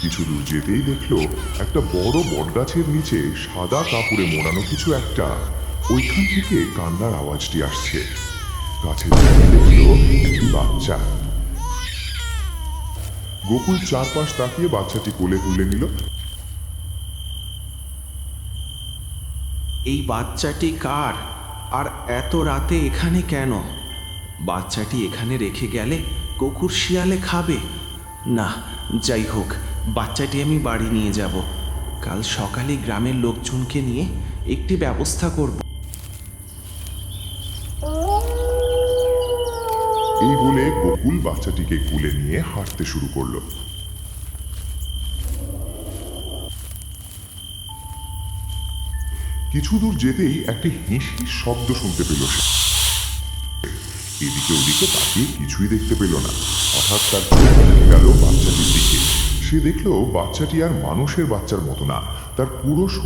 কিছু দূর যেতেই দেখল একটা বড় বটগাছের নিচে সাদা কাপড়ে মোড়ানো কিছু একটা। ওইখান থেকে কান্নার আওয়াজটি আসছে। নিচে দেখল একটি বাচ্চা। গোকুল চারপাশ তাকিয়ে বাচ্চাটি কোলে তুলে নিল। এই বাচ্চাটি কার? আর এত রাতে এখানে কেন? বাচ্চাটি এখানে রেখে গেলে কুকুর শিয়ালে খাবে? না, যাই হোক বাচ্চাটি আমি বাড়ি নিয়ে যাব। কাল সকালে গ্রামের লোকজনকে নিয়ে একটি ব্যবস্থা করব। এই বলে গোকুল বাচ্চাটিকে কুলে নিয়ে হাঁটতে শুরু করল। কিছু দূর যেতেই একটি হিঁসির শব্দ শুনতে পেল সে। এদিকে ওদিকে তাকিয়ে কিছুই দেখতে পেল না। হঠাৎ তার গেল বাচ্চাটির দিকে। সে দেখল বাচ্চাটি আর মানুষের বাচ্চার মতো না তার পুরো শরীর